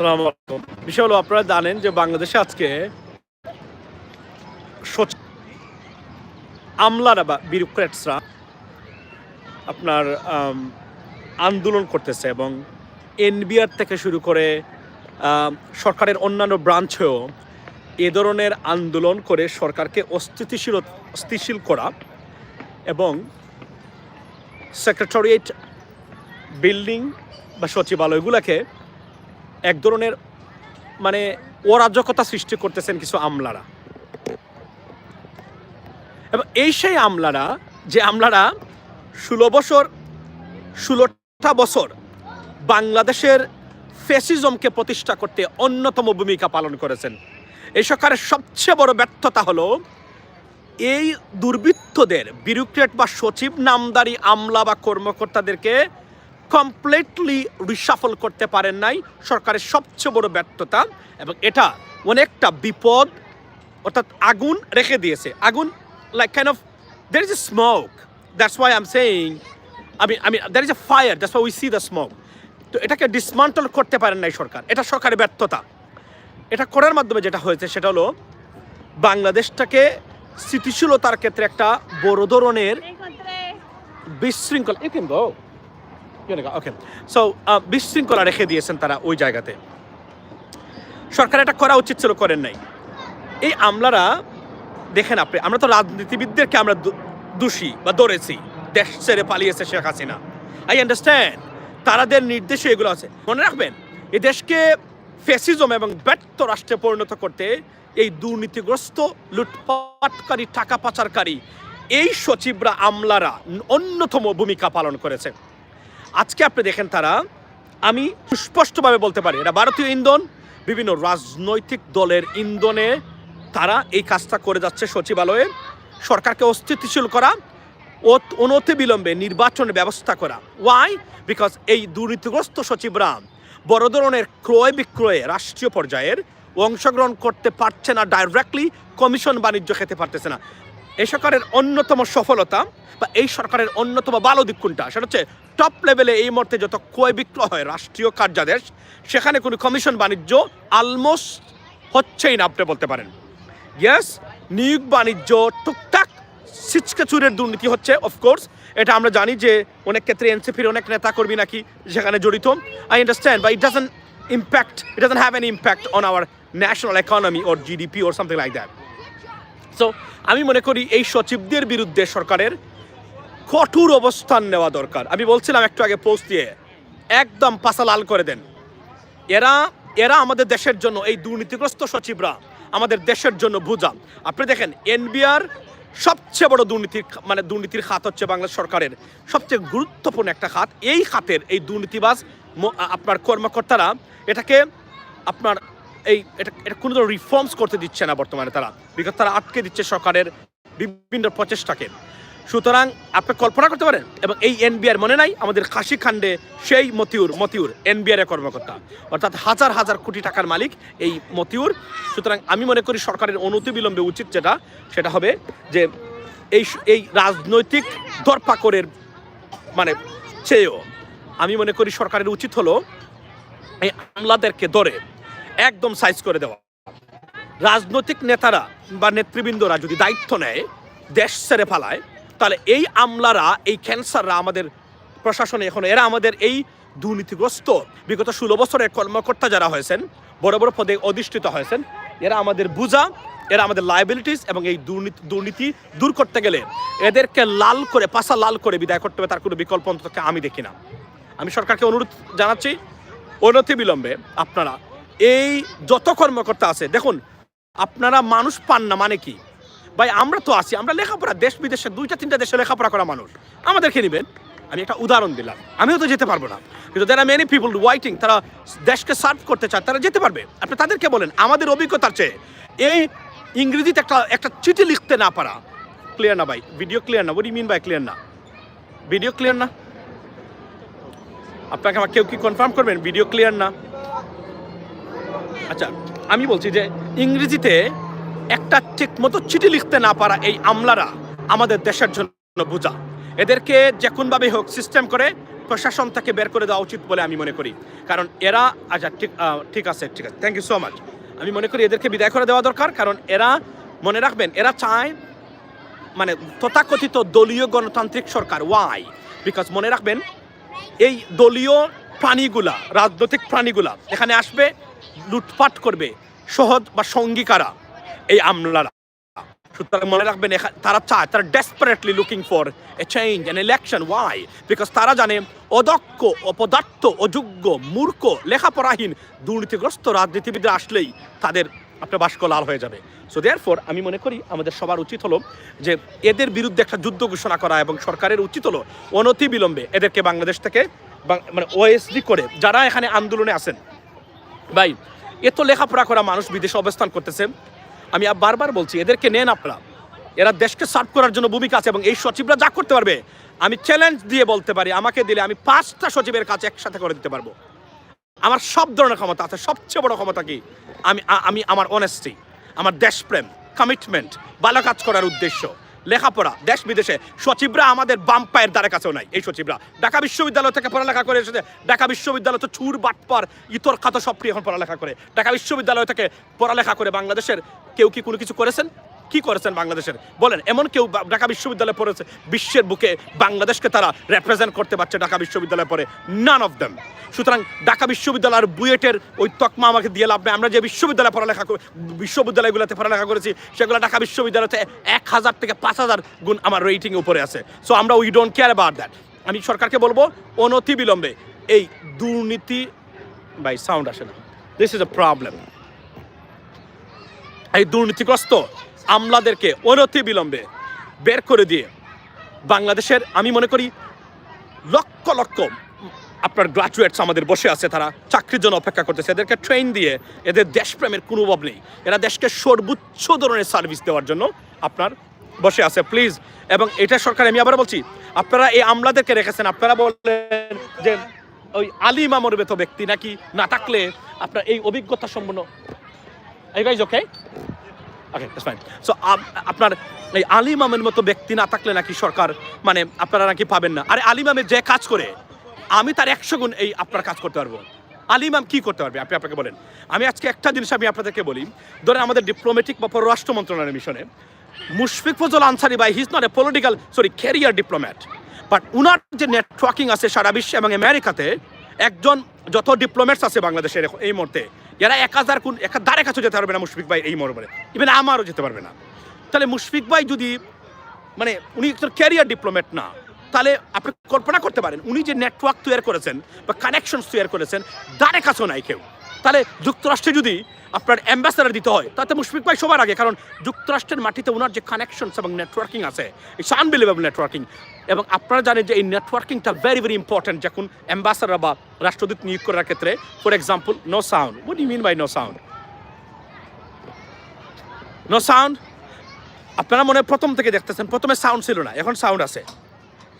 আসসালামু আলাইকুম। বিষয় হলো, আপনারা জানেন যে বাংলাদেশে আজকে আমলারা বা বিউরোক্রেটসরা আপনার আন্দোলন করতেছে এবং এনবিআর থেকে শুরু করে সরকারের অন্যান্য ব্রাঞ্চেও এ ধরনের আন্দোলন করে সরকারকে অস্থিতিশীল অস্থিতিশীল করা এবং সেক্রেটারিয়েট, বিল্ডিং বা সচিবালয়গুলোকে এক ধরনের মানে অরাজকতা সৃষ্টি করতেছেন কিছু আমলারা। এবং এই সেই আমলারা, যে আমলারা ষোলো বছর, ষোলোটা বছর বাংলাদেশের ফেসিজমকে প্রতিষ্ঠা করতে অন্যতম ভূমিকা পালন করেছেন। এই সরকারের সবচেয়ে বড় ব্যর্থতা হলো, এই দুর্বৃত্তদের বিউরোক্রেট বা সচিব, নামদারি, আমলা বা কর্মকর্তাদেরকে কমপ্লিটলি রিসাফল করতে পারেন নাই সরকারের সবচেয়ে বড় ব্যর্থতা, এবং এটা অনেকটা বিপদ, অর্থাৎ আগুন রেখে দিয়েছে। আগুন like kind of there is a smoke that's why I'm saying আমি আমি there is a fire that's why we see the smoke তো এটাকে ডিসমান্টল করতে পারেন নাই সরকার। এটা সরকারের ব্যর্থতা। এটা করার মাধ্যমে যেটা হয়েছে, সেটা হলো, বাংলাদেশটাকে স্থিতিশীলতার ক্ষেত্রে একটা বড় ধরনের বিশৃঙ্খলা you can go okay so বিশৃঙ্খলা রেখে দিয়েছেন তারা ওই জায়গাতে। সরকার এটা করা উচিত ছিল, করেন নাই। এই আমলারা, দেখেন আপনি, আমরা তো রাজনীতিবিদদেরকে আমরা দোষী বা ধরেছি। দেশ ছেড়ে পালিয়েছে শেখ হাসিনা। আই আন্ডারস্ট্যান্ড তারাদের নির্দেশে এগুলো আছে। মনে রাখবেন এই দেশকে ফেসিজম এবং ব্যর্থ রাষ্ট্রে পরিণত করতে এই দুর্নীতিগ্রস্ত, লুটপাটকারী, টাকা পাচারকারী, এই সচিবরা, আমলারা, অন্যতম ভূমিকা পালন করেছে। আজকে আপনি দেখেন তারা, আমি সুস্পষ্টভাবে বলতে পারি এটা ভারতীয় ইন্ধন, বিভিন্ন রাজনৈতিক দলের ইন্ধনে তারা এই কাজটা করে যাচ্ছে সচিবালয়ে। সরকারকে অস্থিতিশীল করা অনতি বিলম্বে নির্বাচনের ব্যবস্থা করা। ওয়াই বিকজ এই দুর্নীতিগ্রস্ত সচিবরা বড় ধরনের ক্রয় বিক্রয়ে রাষ্ট্রীয় পর্যায়ের অংশগ্রহণ করতে পারছে না ডাইরেক্টলি কমিশন বাণিজ্য খেতে পারতেছে না। এই সরকারের অন্যতম সফলতা বা এই সরকারের অন্যতম ভালো দিক কোনটা? সেটা হচ্ছে টপ লেভেলে এই মুহূর্তে যত ক্রয় বিক্রয় হয়, রাষ্ট্রীয় কার্যাদেশ, সেখানে কোনো কমিশন বাণিজ্য অলমোস্ট হচ্ছেই না, আপনি বলতে পারেন। ইয়েস নিয়োগ বাণিজ্য টুকটাক সিচকাচুরের দুর্নীতি হচ্ছে অফকোর্স এটা আমরা জানি যে অনেক ক্ষেত্রে এনসিপির অনেক নেতা কর্মী নাকি সেখানে জড়িত। আই আন্ডারস্ট্যান্ড বা it doesn't impact it doesn't have an impact on our national economy or GDP or something like that so আমি মনে করি এই সচিবদের বিরুদ্ধে সরকারের কঠোর অবস্থান নেওয়া দরকার। আমি বলছিলাম একটু আগে পোস্ট দিয়ে, একদম পাশা লাল করে দেন। এরা এরা আমাদের দেশের জন্য, এই দুর্নীতিগ্রস্ত সচিবরা আমাদের দেশের জন্য বুঝা আপনি দেখেন, এনবিআর সবচেয়ে বড় দুর্নীতির মানে দুর্নীতির খাত হচ্ছে বাংলাদেশ সরকারের সবচেয়ে গুরুত্বপূর্ণ একটা খাত। এই খাতের এই দুর্নীতিবাজ আপনার কর্মকর্তারা এটাকে আপনার এই, এটা এটা কোনো ধরনের রিফর্মস করতে দিচ্ছে না বর্তমানে তারা। বিকজ তারা আটকে দিচ্ছে সরকারের বিভিন্ন প্রচেষ্টাকে। সুতরাং আপনি কল্পনা করতে পারেন, এবং এই এনবিআর মনে নাই? আমাদের কাশি খান্ডে সেই মতিউর মতিউর, এনবিআর কর্মকর্তা। অর্থাৎ হাজার হাজার কোটি টাকার মালিক এই মতিউর। সুতরাং আমি মনে করি সরকারের অনতিবিলম্বে উচিত যেটা, সেটা হবে যে এই এই রাজনৈতিক দরপাকরের মানে চেয়েও। আমি মনে করি সরকারের উচিত হলো এই আমলাদেরকে ধরে একদম সাইজ করে দেওয়া। রাজনৈতিক নেতারা বা নেতৃবৃন্দরা যদি দায়িত্ব নেয়, দেশ ছেড়ে ফালায় তাহলে এই আমলারা, এই ক্যান্সাররা আমাদের প্রশাসনে এখন, এরা আমাদের এই দুর্নীতিগ্রস্ত, বিগত ষোলো বছরের কর্মকর্তা যারা হয়েছেন, বড় বড় পদে অধিষ্ঠিত হয়েছেন, এরা আমাদের বুঝা, এরা আমাদের লাইবিলিটিস এবং এই দুর্নীতি দুর্নীতি দূর করতে গেলে এদেরকে লাল করে পাশা লাল করে বিদায় করতে হবে, তার কোনো বিকল্প অন্তত আমি দেখি না। আমি সরকারকে অনুরোধ জানাচ্ছি অনতি বিলম্বে আপনারা এই যত কর্মকর্তা আছে, দেখুন, আপনারা মানুষ পান না মানে কি? ভাই, আমরা তো আছি, আমরা লেখাপড়া, দেশ বিদেশে, দুইটা, তিনটা দেশে লেখাপড়া করা মানুষ। আমাদেরকে নেবেন, আমি একটা উদাহরণ দিলাম। আমিও তো যেতে পারব না। কিন্তু যারা মেনি পিপল ওয়াইটিং তারা দেশকে সার্ভ করতে চায়, তারা যেতে পারবে। আপনি তাদেরকে বলেন, আমাদের অভিজ্ঞতার চেয়ে, এই ইংরেজিতে একটা একটা চিঠি লিখতে না পারা ক্লিয়ার না ভাই ভিডিও ক্লিয়ার না ওই মিন ভাই ক্লিয়ার না? ভিডিও ক্লিয়ার না? আপনাকে আমার কেউ কি কনফার্ম করবেন ভিডিও ক্লিয়ার না? আচ্ছা আমি বলছি যে ইংরেজিতে একটা ঠিক মতো চিঠি লিখতে না পারা এই আমলারা আমাদের দেশের জন্য বোঝা। এদেরকে যে কোনভাবে হোক সিস্টেম করে প্রশাসন থেকে বের করে দেওয়া উচিত বলে আমি মনে করি। কারণ এরা আচ্ছা ঠিক ঠিক আছে ঠিক আছে থ্যাংক ইউ সো মাচ আমি মনে করি এদেরকে বিদায় করে দেওয়া দরকার, কারণ এরা, মনে রাখবেন, এরা চায় মানে তথাকথিত দলীয় গণতান্ত্রিক সরকার। ওয়াই বিকজ মনে রাখবেন, এই দলীয় প্রাণীগুলা, রাজনৈতিক প্রাণীগুলা এখানে আসবে লুটপাট করবে সহজ বা সঙ্গীকারা এই আমলারা। সুতরাং মনে রাখবেন তারা চায়, তারা desperately looking for a change an election why because তারা জানে, অদক্ষ, অপদার্থ, অযোগ্য, মূর্খ, লেখাপড়াহীন, দুর্নীতিগ্রস্ত রাজনীতিবিদরা আসলেই তাদের আপনার বাস্ক লাল হয়ে যাবে। সো দেয়ার ফর আমি মনে করি আমাদের সবার উচিত হলো যে এদের বিরুদ্ধে একটা যুদ্ধ ঘোষণা করা এবং সরকারের উচিত হলো অনতি বিলম্বে এদেরকে বাংলাদেশ থেকে মানে ওএসডি করে, যারা এখানে আন্দোলনে আছেন ভাই এত লেখাপড়া করা মানুষ বিদেশে অবস্থান করতেছে। আমি বারবার বলছি, এদেরকে নেন আপনারা। এরা দেশকে সার্ভ করার জন্য ভূমিকা আছে এবং এই সচিবরা যা করতে পারবে, আমি চ্যালেঞ্জ দিয়ে বলতে পারি, আমাকে দিলে আমি পাঁচটা সচিবের কাছে একসাথে করে দিতে পারব। আমার সব ধরনের ক্ষমতা আছে, সবচেয়ে বড় ক্ষমতা কি? আমি আমি আমার অনেস্টি আমার দেশপ্রেম কমিটমেন্ট ভালো কাজ করার উদ্দেশ্য। লেখাপড়া, দেশ বিদেশে। সচিবরা আমাদের বাম পায়ের দ্বারা কাছেও নাই, এই সচিবরা। ঢাকা বিশ্ববিদ্যালয় থেকে পড়ালেখা করে এসেছে। ঢাকা বিশ্ববিদ্যালয় তো চুর বাটপার, ইতর, খাত সবটি এখন পড়ালেখা করে। ঢাকা বিশ্ববিদ্যালয় থেকে পড়ালেখা করে বাংলাদেশের কেউ কি কোনো কিছু করেছেন? কি করেছেন বাংলাদেশের? বলেন, এমন কেউ ঢাকা বিশ্ববিদ্যালয়ে পড়েছে, বিশ্বের বুকে বাংলাদেশকে তারা রেপ্রেজেন্ট করতে পারছে ঢাকা বিশ্ববিদ্যালয়ে পড়ে। নান অফ দেম সুতরাং ঢাকা বিশ্ববিদ্যালয়ের বুয়েটের ওই তকমা আমাকে দিয়ে লাভ নেই। আমরা যে বিশ্ববিদ্যালয়ে পড়ালেখা বিশ্ববিদ্যালয়গুলোতে পড়ালেখা করেছি, সেগুলো ঢাকা বিশ্ববিদ্যালয়তে এক হাজার থেকে পাঁচ হাজার গুণ আমার রেটিং উপরে আছে। সো আমরা we don't care about that আমি সরকারকে বলব অনতি বিলম্বে এই দুর্নীতি বাই সাউন্ড আসে না। দিস ইজ এ প্রবলেম এই দুর্নীতিগ্রস্ত আমলাদেরকে অনতি বিলম্বে বের করে দিয়ে বাংলাদেশের, আমি মনে করি, লক্ষ লক্ষ আপনার গ্রাজুয়েটস আমাদের বসে আছে, তারা চাকরির জন্য অপেক্ষা করতেছে। এদেরকে ট্রেন দিয়ে এদের দেশপ্রেমের কোনো অভাব নেই। এরা দেশকে সর্বোচ্চ ধরনের সার্ভিস দেওয়ার জন্য আপনার বসে আছে প্লিজ এবং এটা সরকার, আমি আবার বলছি, আপনারা এই আমলাদেরকে রেখেছেন, আপনারা বললেন যে ওই আলী মামর বেত ব্যক্তি নাকি না থাকলে আপনার এই অভিজ্ঞতা সম্পন্ন এই গাইজ ওকে ওকে সো আপনার এই আলিমামের মতো ব্যক্তি না থাকলে নাকি সরকার মানে আপনারা নাকি পাবেন না? আরে আলিমামে যে কাজ করে, আমি তার একশো গুণ এই আপনার কাজ করতে পারব। আলিমাম কি করতে পারবে? আপনি আপনাকে বলেন। আমি আজকে একটা জিনিস আমি আপনাদেরকে বলি। ধরেন আমাদের ডিপ্লোমেটিক বা পররাষ্ট্র মন্ত্রণালয়ের মিশনে Mushfiq Fazal Ansari by his not a political sorry career diplomat but উনার যে নেটওয়ার্কিং আছে সারা বিশ্বে এবং আমেরিকাতে, একজন যত ডিপ্লোম্যাটস আছে বাংলাদেশের এই মুহূর্তে এরা এক হাজার কোন এক দ্বারে কাছে যেতে পারবে না মুশফিক ভাই এই মরমরে ইভেন আমারও যেতে পারবে না। তাহলে মুশফিক ভাই যদি মানে উনি একজন ক্যারিয়ার ডিপ্লোম্যাট না, তাহলে আপনি কল্পনা করতে পারেন, উনি যে নেটওয়ার্ক তৈরি করেছেন বা কানেকশন তৈরি করেছেন দ্বারে কাছেও নাই কেউ। তাহলে যুক্তরাষ্ট্রে যদি আপনার অ্যাম্বাসাডার দিতে হয়, তাতে মুশফিক ভাই সবার আগে, কারণ যুক্তরাষ্ট্রের মাটিতে ওনার যে কানেকশনস এবং নেটওয়ার্কিং আছে ইটস আনবিলিভেবল নেটওয়ার্কিং এবং আপনারা জানেন যে এই নেটওয়ার্কিংটা ভেরি ভেরি ইম্পর্টেন্ট যখন অ্যাম্বাসাডার বা রাষ্ট্রদূত নিয়োগ করার ক্ষেত্রে for example no sound what you mean by no sound no sound আপনারা মনে প্রথম থেকে দেখতেছেন, প্রথমে সাউন্ড ছিল না, এখন সাউন্ড আছে।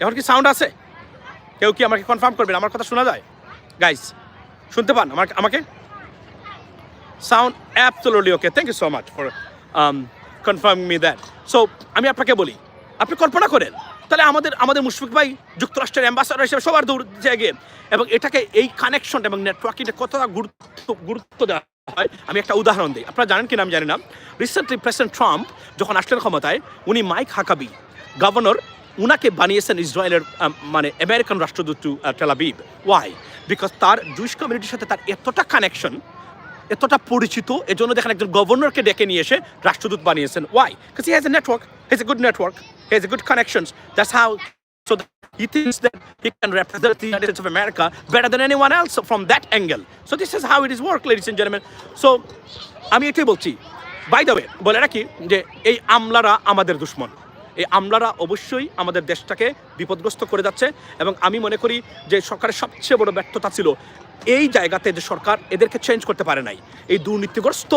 এখন কি সাউন্ড আছে? কেউ কি আমাকে কনফার্ম করবেন? আমার কথা শোনা যায়? গাইস শুনতে পান? আমাকে আমাকে? Sound absolutely okay thank you so much for confirm me that so আমি আপনাকে বলি, আপনি কল্পনা করেন, তাহলে আমাদের আমাদের মুশফিক ভাই যুক্তরাষ্ট্রের অ্যাম্বাসাডার হিসেবে সবার দূর জায়গায় এবং এটাকে এই কানেকশন এবং নেটওয়ার্কিংটা কতটা গুরুত্ব গুরুত্ব দেওয়া হয়, আমি একটা উদাহরণ দিই। আপনারা জানেন কিনা আমি জানি না। রিসেন্টলি প্রেসিডেন্ট ট্রাম্প যখন আসলেন ক্ষমতায়, উনি মাইক হাকাবি গভর্নর উনাকে বানিয়েছেন ইসরায়েলের মানে আমেরিকান রাষ্ট্রদূত to Tel Aviv why because তার জুইশ কমিউনিটির সাথে তার এতটা কানেকশন এতটা পরিচিত এর জন্য দেখেন একজন গভর্নরকে ডেকে নিয়ে এসে রাষ্ট্রদূত বানিয়েছেন। Why cause he has a network has a good network has a good connection that's how so he thinks that he can represent America better than anyone else from that angle so this is how it is work ladies so আমি এটাই বলছি। By the way বলে রাখি যে এই আমলারা আমাদের দুশ্মন। এই আমলারা অবশ্যই আমাদের দেশটাকে বিপদগ্রস্ত করে যাচ্ছে এবং আমি মনে করি যে সরকারের সবচেয়ে বড় ব্যর্থতা ছিল এই জায়গাতে যে সরকার এদেরকে চেঞ্জ করতে পারে নাই। এই দুর্নীতিগ্রস্ত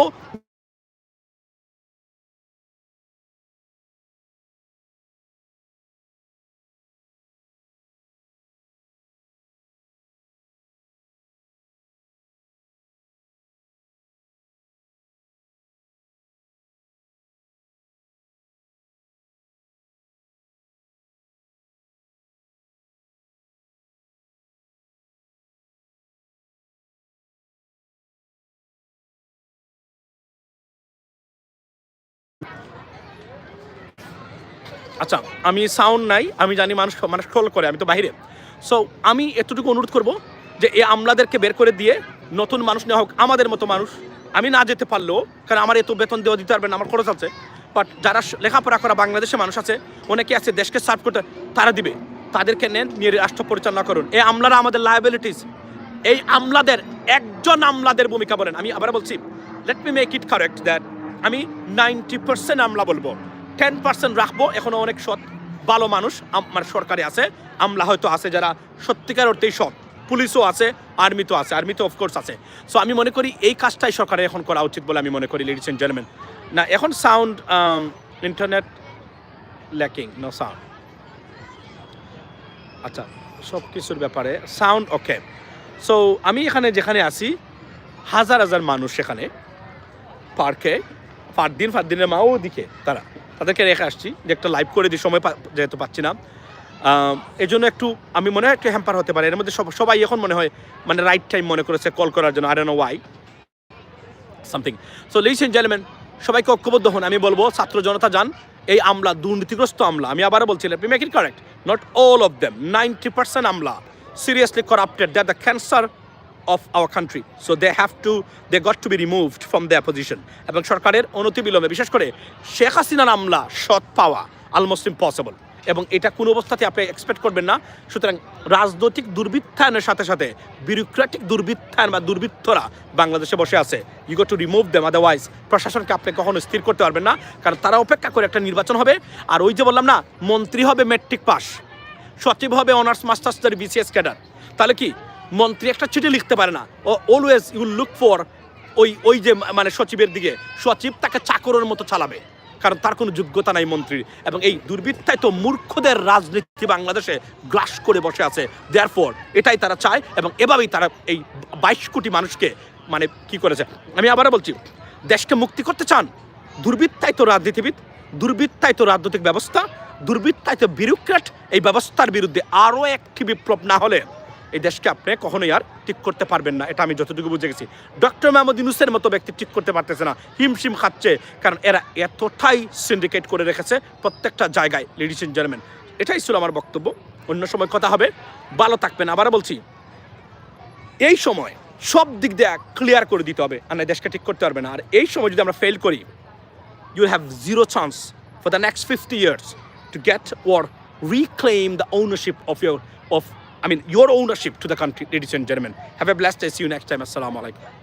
আচ্ছা আমি সাউন্ড নাই আমি জানি মানুষ মানুষ কল করে আমি তো বাইরে সো আমি এতটুকু অনুরোধ করব যে এই আমলাদেরকে বের করে দিয়ে নতুন মানুষ নেওয়া হোক আমাদের মতো মানুষ। আমি না যেতে পারলেও কারণ আমার এত বেতন দেওয়া দিতে পারবেন না, আমার খরচ আছে। বাট যারা লেখাপড়া করা বাংলাদেশের মানুষ আছে অনেকে আছে দেশকে সার্ভ করতে তারা দিবে। তাদেরকে নেন নিয়ে রাষ্ট্র পরিচালনা করুন। এই আমলারা আমাদের লায়াবিলিটিস এই আমলাদের একজন আমলাদের ভূমিকা বলেন। আমি আবার বলছি let me make it correct that আমি নাইনটি পার্সেন্ট আমলা বলব। টেন পার্সেন্ট রাখব, এখনও অনেক সৎ, ভালো মানুষ আমার সরকারে আছে। আমলা হয়তো আছে যারা সত্যিকার অর্থেই সৎ। পুলিশও আছে আর্মি তো আছে আর্মি তো অফকোর্স আছে। সো আমি মনে করি এই কাজটাই সরকারের এখন করা উচিত বলে আমি মনে করি লেডিস এন্ড জেন্টলম্যান না, এখন sound internet lacking no sound আচ্ছা সব কিছুর ব্যাপারে সাউন্ড ওকে সো আমি এখানে যেখানে আছি, হাজার হাজার মানুষ সেখানে পার্কে পার দিন পার দিনের মা ওদিকে, তারা। তাদেরকে রেখে আসছি যে একটা লাইভ করে দিই, সময় যেহেতু পাচ্ছি না। এই জন্য একটু, আমি মনে হয় একটু হ্যাম্পার হতে পারে। এর মধ্যে সব, সবাই এখন মনে হয় মানে রাইট টাইম মনে করেছে কল করার জন্য আর no why something so ladies and gentleman সবাইকে ঐক্যবদ্ধ হন। আমি বলব, ছাত্র জনতা যান। এই আমলা, দুর্নীতিগ্রস্ত আমলা। আমি আবারও বলছি let make it correct not all of them ninety percent Amla. Seriously corrupted that the cancer of our country so they have to they got to be removed from their position এবং সরকারের অনতিবিলম্বে বিশেষ করে শেখ হাসিনার আমলা, সৎ পাওয়া almost impossible এবং এটা কোনো অবস্থাতে আপনি এক্সপেক্ট করবেন না। সুতরাং রাজনৈতিক দুর্বৃত্তায়নের সাথে সাথে বিউরোক্রেটিক দুর্বৃত্তায়ন বা দুর্বৃত্তরা বাংলাদেশে বসে আছে। You go to remove them otherwise প্রশাসনকে আপনি কখনো স্থির করতে পারবেন না। কারণ তারা অপেক্ষা করে একটা নির্বাচন হবে। আর ওই যে বললাম না, মন্ত্রী হবে মেট্রিক পাস সচিব হবে অনার্স মাস্টার্সদের বিসিএস ক্যাডার তাহলে কি? মন্ত্রী একটা চিঠি লিখতে পারে না। অলওয়েজ ইউ লুক ফর ওই ওই যে মানে সচিবের দিকে। সচিব তাকে চাকরের মতো চালাবে। কারণ তার কোনো যোগ্যতা নাই মন্ত্রীর। এবং এই দুর্বৃত্তায় তো মূর্খদের রাজনীতি বাংলাদেশে গ্রাস করে বসে আছে। দেয়ার এটাই তারা চায় এবং এভাবেই তারা এই বাইশ কোটি মানুষকে মানে কি করেছে। আমি আবারও বলছি, দেশকে মুক্তি করতে চান, দুর্বৃত্তায় তো রাজনীতিবিদ, দুর্বৃত্তায় তো রাজনৈতিক ব্যবস্থা, দুর্বৃত্তায় তো বিরোক্রেট এই ব্যবস্থার বিরুদ্ধে আরও একটি বিপ্লব না হলে এই দেশকে আপনি কখনোই আর ঠিক করতে পারবেন না, এটা আমি যতটুকু বুঝে গেছি। ডক্টর মাহমুদ ইউনুসের মতো ব্যক্তি ঠিক করতে পারতেছে না, হিমশিম খাচ্ছে, কারণ এরা এতটাই সিন্ডিকেট করে রেখেছে প্রত্যেকটা জায়গায় লেডিস এন্ড জেন্টলম্যান এটাই ছিল আমার বক্তব্য। অন্য সময় কথা হবে, ভালো থাকবেন। আবার বলছি, এই সময় সব দিক দিয়ে ক্লিয়ার করে দিতে হবে, আর দেশকে ঠিক করতে পারবে না। আর এই সময় যদি আমরা ফেল করি, you have zero chance for the next 50 years to get or reclaim the ownership of your, of I mean your ownership to the country, ladies and gentlemen. Have a blessed day. See you next time. Assalamu alaikum.